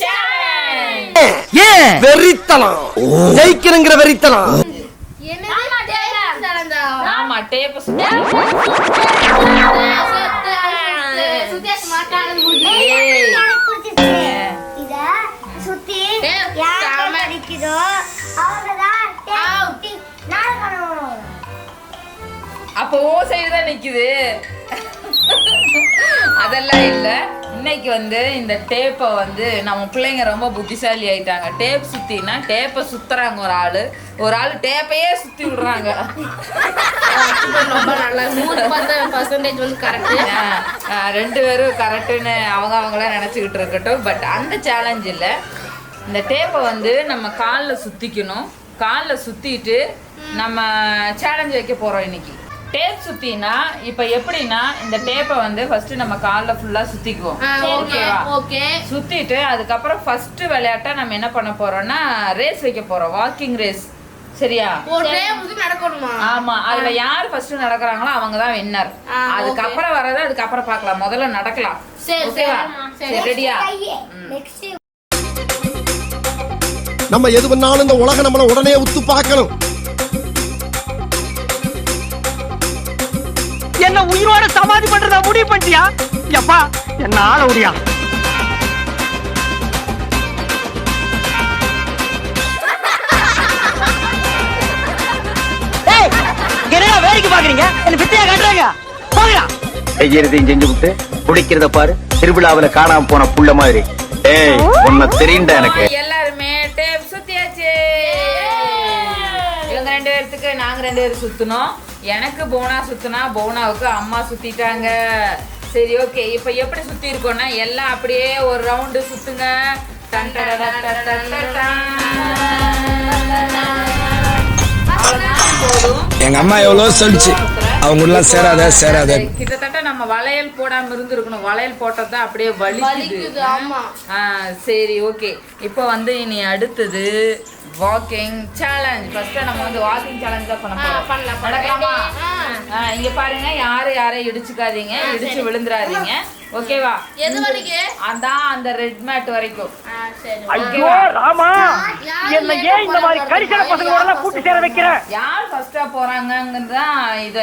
challenge. ஏன் வெறித்தனம். ஜெயிக்கணுங்கிற வெறித்தனம். ஆமா டேப் சுத்தி அடிக்குதோ அவங்கதான் அப்போ ஓ சைடு தான் நிக்குது. அதெல்லாம் இல்ல. இன்னைக்கு வந்து இந்த டேப்பை வந்து நம்ம பிள்ளைங்க ரொம்ப புத்திசாலி ஆயிட்டாங்க. டேப் சுத்தினா டேப்பை சுத்துறாங்க ஒரு ஆளு. ஒரு ஆளு டேப்பையே சுத்தி விடுறாங்க. ரொம்ப நல்லா பர்சன்டேஜ் வந்து கரெக்ட் ரெண்டு பேரும் கரெக்டுன்னு அவங்க அவங்கள நினச்சிக்கிட்டு இருக்கட்டும். பட் அந்த சேலஞ்ச் இல்லை. இந்த டேப்பை வந்து நம்ம காலில் சுற்றிக்கணும் காலில் சுற்றிட்டு நம்ம சேலஞ்ச் வைக்க போகிறோம் இன்னைக்கு. டேப் சுத்தினா இப்போ எப்படின்னா இந்த டேப்பை வந்து ஃபர்ஸ்ட் நம்ம காலில் ஃபுல்லாக சுற்றிக்குவோம் ஓகேவா ஓகே சுத்திட்டு அதுக்கப்புறம் ஃபர்ஸ்ட் விளையாட்டா நம்ம என்ன பண்ண போறோம்னா ரேஸ் வைக்க போறோம். வாக்கிங் ரேஸ் சரியா? நடக்கணுமா? ஆமா அதுல யார் ஃபர்ஸ்ட் நடக்கறாங்களோ அவங்க தான் வின்னர் அதுக்கப்புறம் வரது அதுக்கப்புறம் பார்க்கலாம். முதல்ல நடக்கலாம். சரி, ஓகேவா சரி, சரி ரெடியா நம்ம எது பண்ணாலும் இந்த உலகம் நம்மள உடனே உத்து பார்க்கணும். என்ன உயிரோட சமாதி பண்றதா முடிவு பண்ணிட்டியா? எப்பா என்ன ஆள முடியா என்னடா வேடிக்கை பாக்குறீங்க என்ன பித்தையா காட்டுறாங்க? செய்யறதையும் செஞ்சு விட்டு குடிக்கிறத பாரு. திருவிழாவுல காணாம போன புள்ள மாதிரி. ஏய் உன்னை தெரியுண்டா எனக்கு. எல்லாருமே டேப் சுத்தியாச்சு. இவங்க ரெண்டு பேர்த்துக்கு நாங்க ரெண்டு பேரும் சுத்தணும். எனக்கு போனா சுத்துனா போனாவுக்கு அம்மா சுத்திட்டாங்க. சரி ஓகே. இப்போ எப்படி சுத்தி இருக்கோம்னா எல்லாம் அப்படியே ஒரு ரவுண்டு சுத்துங்க. போதும். எங்க அம்மா எவ்வளவு சொல்லிச்சு. அவங்க எல்லாம் சேராத சேராத. கிட்டத்தட்ட நம்ம வளையல் போடாம இருந்திருக்கணும். வளையல் போட்டது தான் அப்படியே வலிக்குது. சரி ஓகே. இப்போ வந்து இனி அடுத்தது வாக்கிங் சேலஞ்ச் ஃபர்ஸ்ட் நம்ம வந்து வாக்கிங் சேலஞ்ச் தான் பண்ண போறோம். பண்ணலாம், இங்க பாருங்க யாரு யாரை இடிச்சுக்காதீங்க இடிச்சு விழுந்துராதீங்க ஓகேவா? எது வரைக்கும் அதான் அந்த ரெட் மேட் வரைக்கும். ஐயோ ராமா! என்ன ஏன் இந்த மாதிரி கரிசன பசங்களோட எல்லாம் கூட்டி சேர வைக்கிற? யார் ஃபர்ஸ்டா போறாங்கங்கிறது தான் இத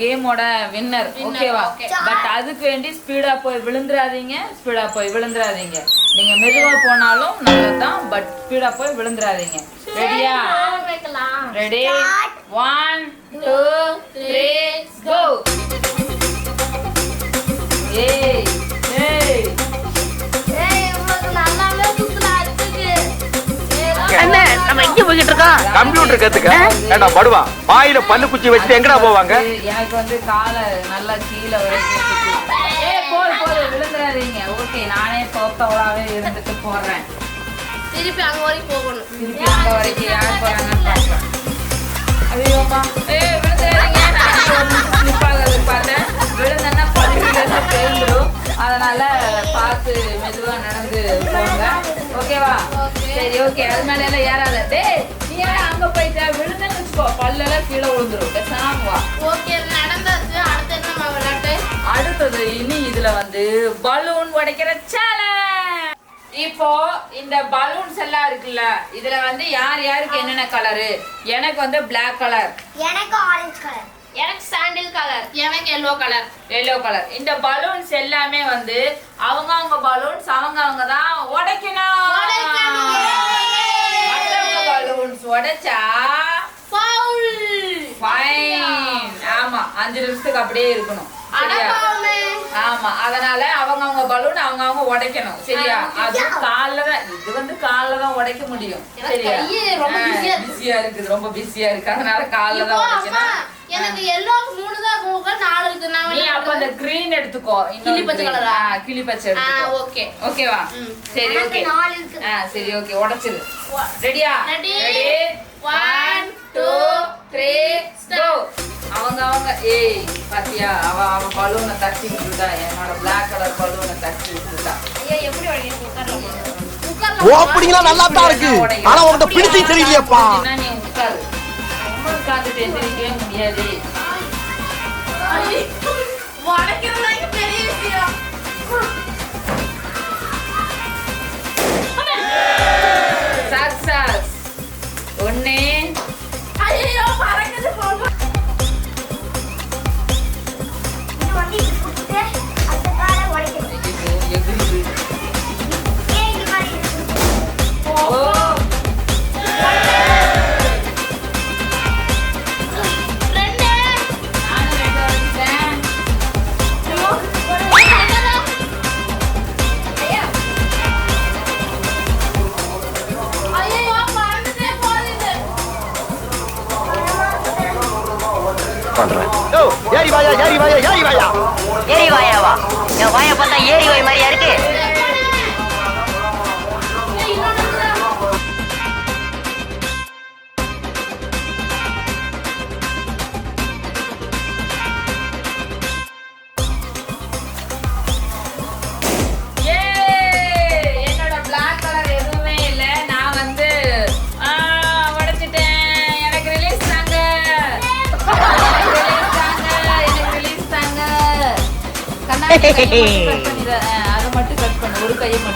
கேமோட வின்னர் ஓகேவா. பட் அதுக்கு வேண்டி ஸ்பீடா போய் விழுந்துராதீங்க ஸ்பீடா போய் விழுந்துராதீங்க நீங்க மெதுவா போனாலும் நல்லதுதான் பட் ஸ்பீடா போய் விழுந்துராதீங்க ரெடியா ready one two three go ஏய் ஏய் என்ன? நம்ம எங்க போய்கிட்டு இருக்கோம்? கம்ப்யூட்டர் கத்துக்க. ஏண்டா படுவா. வாயில பல்லு குச்சி வச்சுட்டு எங்கடா போவாங்க? எனக்கு வந்து காலை நல்லா கீழே வரைக்கும் சுத்தி. ஏய் போது போது விழுந்துடாதீங்க ஓகே நானே தோத்தவளாவே இருந்துட்டு போடுறேன் திருப்பி அங்க வரைக்கும் போகணும். திருப்பி அங்க வரைக்கும் யார் போறாங்கன்னு பார்க்கலாம். ஐயோப்பா ஏய் ஆகுறது பார்த்தேன் விழுந்தேன்னா பள்ளியில பேருந்துடும் அதனால பார்த்து மெதுவா நடந்து போங்க. ஓகேவா? சரி ஓகே. அது மேல எல்லாம் ஏறாத. டேய் நீ ஏன் அங்க போயிட்ட? விழுந்தேன்னு வச்சுக்கோ. பல்லெல்லாம் கீழே விழுந்துரும். பேசாம வா. ஓகே நடந்தாச்சு. அடுத்து என்ன விளையாட்டு? அடுத்தது இனி இதுல வந்து பலூன் உடைக்கிற சேலஞ்ச் இப்போ இந்த பலூன்ஸ் எல்லாம் இருக்குல்ல இதுல வந்து யார் யாருக்கு என்னென்ன கலரு எனக்கு வந்து Black கலர் எனக்கு ஆரஞ்சு கலர் எனக்கு சாண்டில் கலர் எனக்கு எல்லோ கலர் எல்லோ கலர் இந்த பலூன்ஸ் எல்லாமே வந்து அவங்க அவங்க பலூன்ஸ் அவங்க அவங்க தான் உடைக்கணும் மத்தவங்க பலூன்ஸ் உடைச்சா ஃபவுல் ஃபைன் ஆமா அஞ்சு நிமிஷத்துக்கு அப்படியே இருக்கணும். ஆமா அதனால அவங்க அவங்க பலூன் அவங்க அவங்க உடைக்கணும் சரியா? அது கால்ல தான் இது வந்து கால்ல தான் உடைக்க முடியும் சரியா. பிஸியா இருக்குது ரொம்ப பிஸியா இருக்கு அதனால கால்ல தான் உடைக்கணும். எனக்கு எல்லோ மூணு தான் மூக்க நாலு இருக்கு நான் நீ அப்ப அந்த கிரீன் எடுத்துக்கோ கிளி பச்சை? ஆ, கிளி பச்சை எடுத்துக்கோ. ஓகே. ஓகேவா சரி ஓகே. நாலு இருக்கு. ஆ சரி ஓகே உடைச்சிரு. ரெடியா Ready? One two three go அவங்க அவங்க ஏய். பாத்தியா? அவ அவ பலூனை தட்டி விட்டுட்டா. என்னோட பிளாக் கலர் பலூனை தட்டி விட்டுட்டா. ஐயா எப்படி ஓப்பனிங்லாம் நல்லா தான் இருக்கு. ஆனா உன்கிட்ட பிடிச்சி தெரியலையேப்பா. நீ உட்காரு. உட்காந்துட்டு எந்திரிக்கவே முடியாது. பண்றேன் ஏரி வாயா ஏரி வாயா ஏரி வாயா. ஏரி வாயாவா? என் வாயை பார்த்தா ஏரி வாய் மாதிரியா இருக்கு? அதை மட்டும் கட் பண்ணு. ஒரு கையை மட்டும்.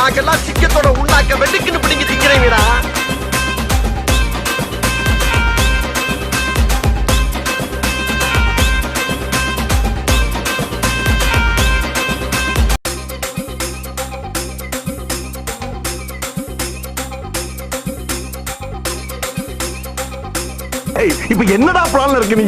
நாங்கெல்லாம் சிக்கத்தோட உண்ணாக்க வெட்டுக்குன்னு பிடிங்க திங்கிறீங்கடா இப்ப என்னடா பிளான்ல இருக்கு நீ?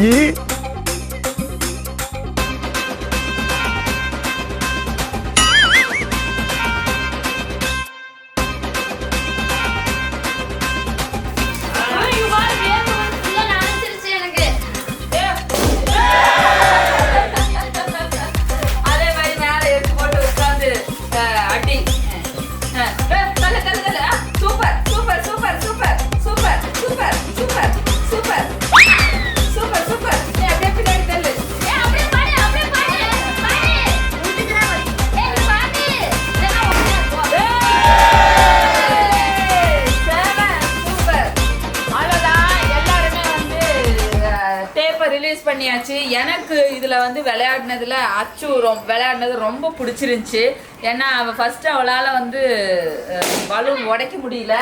மேட்ச்சு எனக்கு இதில் வந்து விளையாடினதுல அச்சு ரொம் விளையாடினது ரொம்ப பிடிச்சிருந்துச்சி. ஏன்னா அவள் ஃபஸ்ட்டு அவளால் வந்து பலூன் உடைக்க முடியல.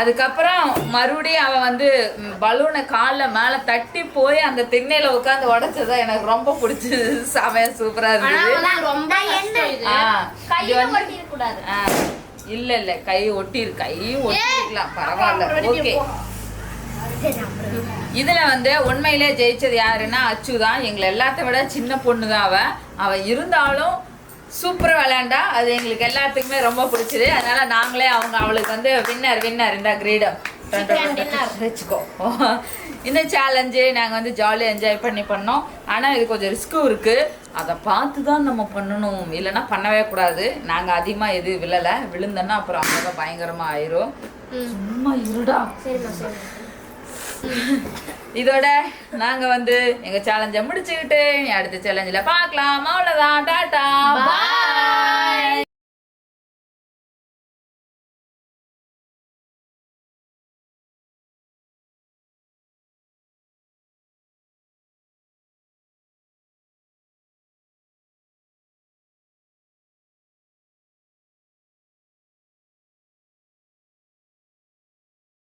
அதுக்கப்புறம் மறுபடியும் அவள் வந்து பலூனை காலில் மேலே தட்டி போய் அந்த திண்ணையில உட்காந்து உடச்சதா எனக்கு ரொம்ப பிடிச்சது. சமயம் சூப்பரா இருந்தது. இல்ல இல்லை கை ஒட்டிரு கையும் ஒட்டிருக்கலாம் பரவாயில்ல. ஓகே. இதுல வந்து உண்மையிலே ஜெயிச்சது யாருன்னா அச்சு தான். எங்களை எல்லாத்த விட சின்ன பொண்ணு தான் அவ. அவ இருந்தாலும் சூப்பரா விளையாண்டா. அது எங்களுக்கு எல்லாத்துக்குமே ரொம்ப பிடிச்சது. அதனால நாங்களே அவங்க அவளுக்கு வந்து வின்னர் வின்னர் இந்த கிரீடம் வச்சுக்கோ. இந்த சேலஞ்சு நாங்கள் வந்து ஜாலியாக என்ஜாய் பண்ணி பண்ணோம். ஆனால் இது கொஞ்சம் ரிஸ்க்கும் இருக்குது அதை பார்த்து தான் நம்ம பண்ணணும். இல்லைன்னா பண்ணவே கூடாது. நாங்கள் அதிகமாக எது விழலை. விழுந்தோன்னா அப்புறம் அவங்க பயங்கரமாக ஆயிரும். சும்மா இருடா. இதோட நாங்க வந்து எங்க சேலஞ்ச முடிச்சுக்கிட்டு அடுத்த சேலஞ்சில் பார்க்கலாம். அவ்வளோதான் டாட்டா பாய்